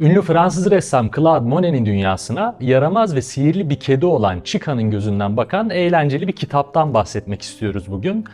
Ünlü Fransız ressam Claude Monet'in dünyasına yaramaz ve sihirli bir kedi olan Chica'nın gözünden bakan eğlenceli bir kitaptan bahsetmek istiyoruz bugün.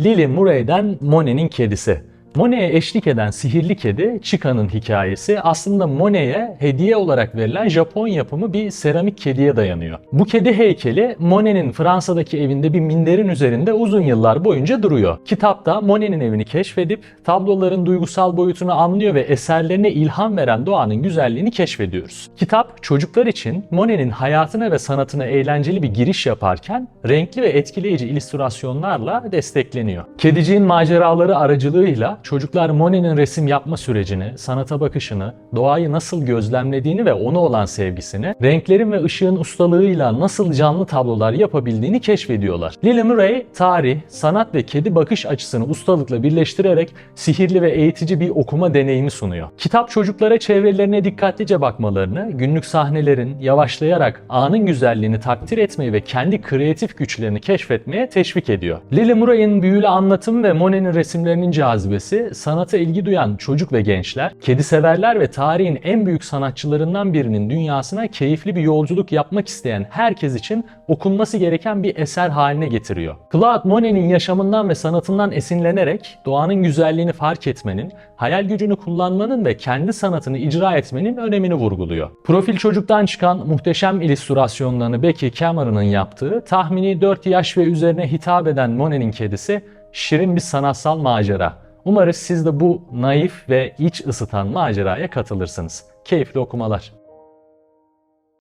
Lily Murray'den Monet'in kedisi. Monet'e eşlik eden sihirli kedi Chica'nın hikayesi aslında Monet'e hediye olarak verilen Japon yapımı bir seramik kediye dayanıyor. Bu kedi heykeli Monet'in Fransa'daki evinde bir minderin üzerinde uzun yıllar boyunca duruyor. Kitapta Monet'in evini keşfedip tabloların duygusal boyutunu anlıyor ve eserlerine ilham veren doğanın güzelliğini keşfediyoruz. Kitap çocuklar için Monet'in hayatına ve sanatına eğlenceli bir giriş yaparken renkli ve etkileyici illüstrasyonlarla destekleniyor. Kediciğin maceraları aracılığıyla çocuklar Monet'in resim yapma sürecini, sanata bakışını, doğayı nasıl gözlemlediğini ve ona olan sevgisini, renklerin ve ışığın ustalığıyla nasıl canlı tablolar yapabildiğini keşfediyorlar. Lily Murray, tarih, sanat ve kedi bakış açısını ustalıkla birleştirerek sihirli ve eğitici bir okuma deneyimi sunuyor. Kitap çocuklara çevrelerine dikkatlice bakmalarını, günlük sahnelerin yavaşlayarak anın güzelliğini takdir etmeyi ve kendi kreatif güçlerini keşfetmeye teşvik ediyor. Lily Murray'ın büyülü anlatım ve Monet'in resimlerinin cazibesi, sanata ilgi duyan çocuk ve gençler, kedi severler ve tarihin en büyük sanatçılarından birinin dünyasına keyifli bir yolculuk yapmak isteyen herkes için okunması gereken bir eser haline getiriyor. Claude Monet'in yaşamından ve sanatından esinlenerek doğanın güzelliğini fark etmenin, hayal gücünü kullanmanın ve kendi sanatını icra etmenin önemini vurguluyor. Profil çocuktan çıkan muhteşem illüstrasyonlarını Becky Cameron'ın yaptığı, tahmini 4 yaş ve üzerine hitap eden Monet'in kedisi şirin bir sanatsal macera. Umarız siz de bu naif ve iç ısıtan maceraya katılırsınız. Keyifli okumalar.